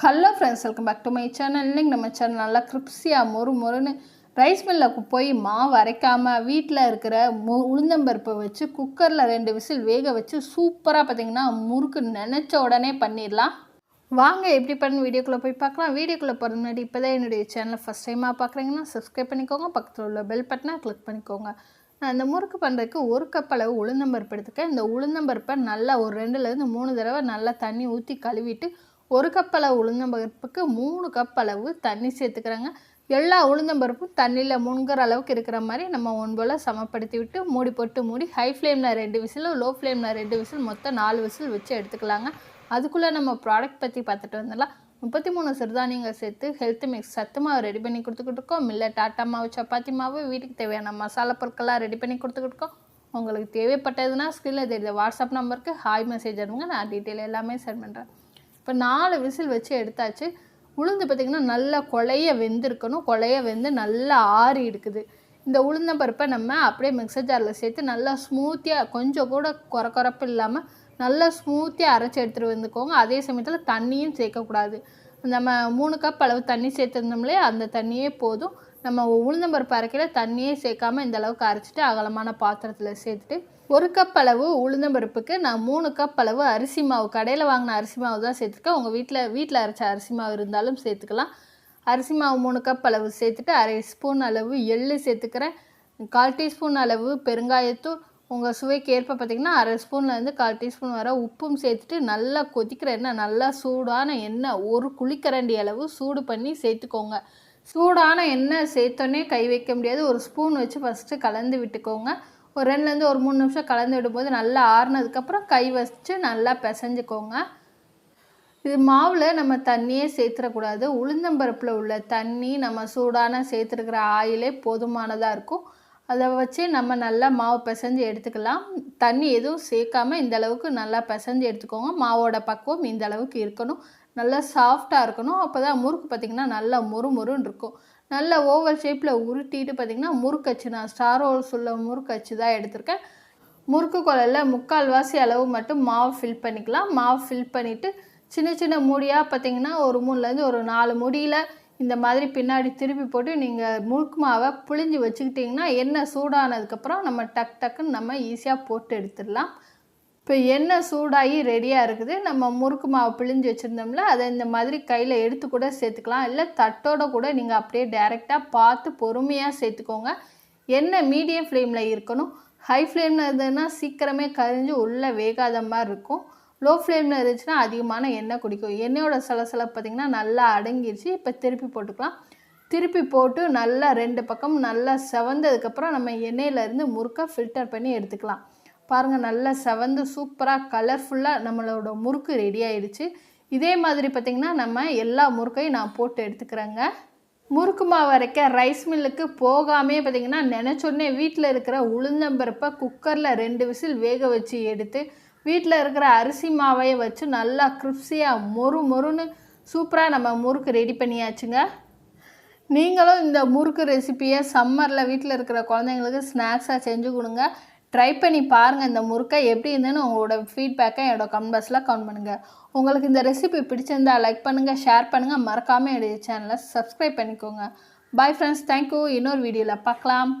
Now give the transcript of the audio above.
Hello friends welcome back to my channel இன்றைக்கி நம்ம channel நல்லா கிரிப்ஸியாக மொறு மொறுன்னு ரைஸ் மில்லுக்கு போய் மாவு அரைக்காமல் வீட்டில் இருக்கிற மு உளுந்தம்பருப்பை வச்சு குக்கரில் ரெண்டு விசில் வேக வச்சு சூப்பராக பார்த்தீங்கன்னா முறுக்கு நினச்ச உடனே பண்ணிடலாம். வாங்க எப்படி பண்ண? வீடியோக்குள்ளே போய் பார்க்கலாம். வீடியோக்குள்ளே போகிற முன்னாடி இப்போ தான் என்னுடைய சேனலை ஃபஸ்ட் டைமாக பார்க்குறீங்கன்னா சப்ஸ்கிரைப் பண்ணிக்கோங்க. பக்கத்தில் உள்ள பெல் பட்டனை கிளிக் பண்ணிக்கோங்க. நான் இந்த முறுக்கு பண்ணுறதுக்கு ஒரு கப் அளவு உளுந்தம்பருப்பு எடுத்துக்கேன். இந்த உளுந்தம்பருப்பை நல்லா ஒரு ரெண்டுலேருந்து மூணு தடவை நல்லா தண்ணி ஊற்றி கழுவிட்டு ஒரு கப் அளவு உளுந்தம்பருப்புக்கு மூணு கப் அளவு தண்ணி சேர்த்துக்கிறாங்க. எல்லா உளுந்தம்பருப்பும் தண்ணியில் முன்கிற அளவுக்கு இருக்கிற மாதிரி நம்ம ஒன்போல் சமப்படுத்தி விட்டு மூடி போட்டு மூடி ஹை ஃப்ளேமில் ரெண்டு விசில் லோ ஃப்ளேமில் ரெண்டு விசில் மொத்தம் நாலு விசில் வச்சு எடுத்துக்கலாங்க. அதுக்குள்ளே நம்ம ப்ராடக்ட் பற்றி பார்த்துட்டு வந்துடலாம். முப்பத்தி மூணு சிறுதானியங்கள் சேர்த்து ஹெல்த் மிக்ஸ் சத்து மாவு ரெடி பண்ணி கொடுத்துக்கிட்டு இருக்கோம். மில்ல டாட்டா மாவு சப்பாத்தி மாவு வீட்டுக்கு தேவையான மசாலா பொருட்கள்லாம் ரெடி பண்ணி கொடுத்துக்கிட்டு இருக்கோம். உங்களுக்கு தேவைப்பட்டதுன்னா ஸ்கிரீனில் தெரியுது வாட்ஸ்அப் நம்பருக்கு ஹாய் மெசேஜ் அனுப்புங்க. நான் டீட்டெயில் எல்லாமே சென்ட் பண்ணுறேன் இப்போ நாலு விசில் வச்சு எடுத்தாச்சு. உளுந்து பார்த்திங்கன்னா நல்லா கொலைய வெந்திருக்கணும். கொலைய வெந்து நல்லா ஆறி இருக்குது இந்த உளுந்தம்பருப்பை நம்ம அப்படியே மிக்சர் ஜாரில் சேர்த்து நல்லா ஸ்மூத்தியாக கொஞ்சம் கூட குறை குறப்பு இல்லாமல் நல்லா ஸ்மூத்தியாக அரைச்சி எடுத்துகிட்டு வந்துக்கோங்க. அதே சமயத்தில் தண்ணியும் சேர்க்கக்கூடாது. நம்ம மூணு கப் அளவு தண்ணி சேர்த்துருந்தோம்லே அந்த தண்ணியே போதும். நம்ம உளுந்தம்பருப்பு அரைக்கையில் தண்ணியே சேர்க்காம இந்த அளவுக்கு அரைச்சிட்டு அகலமான பாத்திரத்தில் சேர்த்துட்டு ஒரு கப் அளவு உளுந்தம்பருப்புக்கு நான் மூணு கப் அளவு அரிசி மாவு கடையில் வாங்கின அரிசி மாவு தான் சேர்த்துருக்கேன். உங்கள் வீட்டில் வீட்டில் அரைச்ச அரிசி மாவு இருந்தாலும் சேர்த்துக்கலாம். அரிசி மாவு மூணு கப் அளவு சேர்த்துட்டு அரை ஸ்பூன் அளவு எள்ளு சேர்த்துக்கிறேன். கால் டீஸ்பூன் அளவு பெருங்காயத்தூள். உங்கள் சுவைக்கு ஏற்ப பார்த்திங்கன்னா அரை ஸ்பூன்லேருந்து கால் டீஸ்பூன் வர உப்பும் சேர்த்துட்டு நல்லா கொதிக்கிற எண்ணெய் நல்லா சூடான எண்ணெய் ஒரு குழிக்கரண்டி அளவு சூடு பண்ணி சேர்த்துக்கோங்க. சூடான எண்ணெய் சேர்த்தோன்னே கை வைக்க முடியாது. ஒரு ஸ்பூன் வச்சு ஃபஸ்ட்டு கலந்து விட்டுக்கோங்க. ஒரு ரெண்டுலேருந்து ஒரு மூணு நிமிஷம் கலந்து விடும்போது நல்லா ஆறுனதுக்கப்புறம் கை வச்சு நல்லா பிசைஞ்சுக்கோங்க. இது மாவில் நம்ம தண்ணியே சேர்த்துடக்கூடாது உளுந்தம்பருப்பில் உள்ள தண்ணி நம்ம சூடான சேர்த்துருக்கிற ஆயிலே போதுமானதாக இருக்கும். அதை வச்சு நம்ம நல்லா மாவு பிசைஞ்சு எடுத்துக்கலாம். தண்ணி எதுவும் சேர்க்காம இந்த அளவுக்கு நல்லா பிசைஞ்சு எடுத்துக்கோங்க. மாவோட பக்குவம் இந்தளவுக்கு இருக்கணும். நல்லா சாஃப்டாக இருக்கணும். அப்போ தான் முறுக்கு பார்த்திங்கன்னா நல்லா மொறு மொறுன்னு இருக்கும். நல்ல ஓவல் ஷேப்பில் உருட்டிட்டு பார்த்திங்கன்னா முறுக்கச்சு நான் ஸ்டார் ரோல்ஸ் உள்ள முறுக்கச்சு தான் எடுத்திருக்கேன். முறுக்கு குழலில் முக்கால்வாசி அளவு மட்டும் மாவு ஃபில் பண்ணிக்கலாம். மாவு ஃபில் பண்ணிவிட்டு சின்ன சின்ன மூடியாக பார்த்திங்கன்னா ஒரு மூணுலேருந்து ஒரு நாலு முடியில் இந்த மாதிரி பின்னாடி திருப்பி போட்டு நீங்கள் முறுக்கு மாவை புழிஞ்சு வச்சுக்கிட்டிங்கன்னா எண்ணெய் சூடானதுக்கப்புறம் நம்ம டக் டக்குன்னு நம்ம ஈஸியாக போட்டு எடுத்துடலாம். இப்போ எண்ணெய் சூடாகி ரெடியாக இருக்குது. நம்ம முறுக்கு மாவு பிழிஞ்சு வச்சுருந்தோம்ல அதை இந்த மாதிரி கையில் எடுத்து கூட சேர்த்துக்கலாம். இல்லை தட்டோட கூட நீங்கள் அப்படியே டைரெக்டாக பார்த்து பொறுமையாக சேர்த்துக்கோங்க. எண்ணெய் மீடியம் ஃப்ளேமில் இருக்கணும். ஹை ஃப்ளேமில் இருந்ததுன்னா சீக்கிரமே கரிஞ்சு உள்ளே வேகாத மாதிரி இருக்கும். லோ ஃப்ளேமில் இருந்துச்சுன்னா அதிகமான எண்ணெய் குடிக்கும். எண்ணெயோட சலசலை பார்த்திங்கன்னா நல்லா அடங்கிருச்சு. இப்போ திருப்பி போட்டுக்கலாம். திருப்பி போட்டு நல்லா ரெண்டு பக்கம் நல்லா செவந்ததுக்கப்புறம் நம்ம எண்ணெயிலேருந்து முறுக்க ஃபில்டர் பண்ணி எடுத்துக்கலாம். பாருங்கள் நல்லா செவந்து சூப்பராக கலர்ஃபுல்லாக நம்மளோட முறுக்கு ரெடி ஆயிடுச்சு. இதே மாதிரி பார்த்திங்கன்னா நம்ம எல்லா முறுக்கையும் நான் போட்டு எடுத்துக்கிறேங்க. முறுக்கு மாவு அரைக்க ரைஸ் மில்லுக்கு போகாமே பார்த்திங்கன்னா நினச்சோடனே வீட்டில் இருக்கிற உளுந்தம்பருப்பை குக்கரில் ரெண்டு விசில் வேக வச்சு எடுத்து வீட்டில் இருக்கிற அரிசி மாவையை வச்சு நல்லா கிறிப்ஸியாக மொறு மொறுன்னு சூப்பராக நம்ம முறுக்கு ரெடி பண்ணியாச்சுங்க. நீங்களும் இந்த முறுக்கு ரெசிப்பியை சம்மரில் வீட்டில் இருக்கிற குழந்தைங்களுக்கு ஸ்நாக்ஸாக செஞ்சு கொடுங்க. ட்ரை பண்ணி பாருங்கள் இந்த முறுக்கை எப்படி இருந்துன்னு உங்களோட ஃபீட்பேக்கை என்னோட கமெண்ட் பாக்ஸில் கமெண்ட் பண்ணுங்கள் உங்களுக்கு இந்த ரெசிபி பிடிச்சிருந்தா லைக் பண்ணுங்கள் ஷேர் பண்ணுங்கள் மறக்காமல் என்னுடைய சேனலை சப்ஸ்கிரைப் பண்ணிக்கோங்க. பாய் ஃப்ரெண்ட்ஸ் தேங்க்யூ இன்னொரு வீடியோவில் பார்க்கலாம்.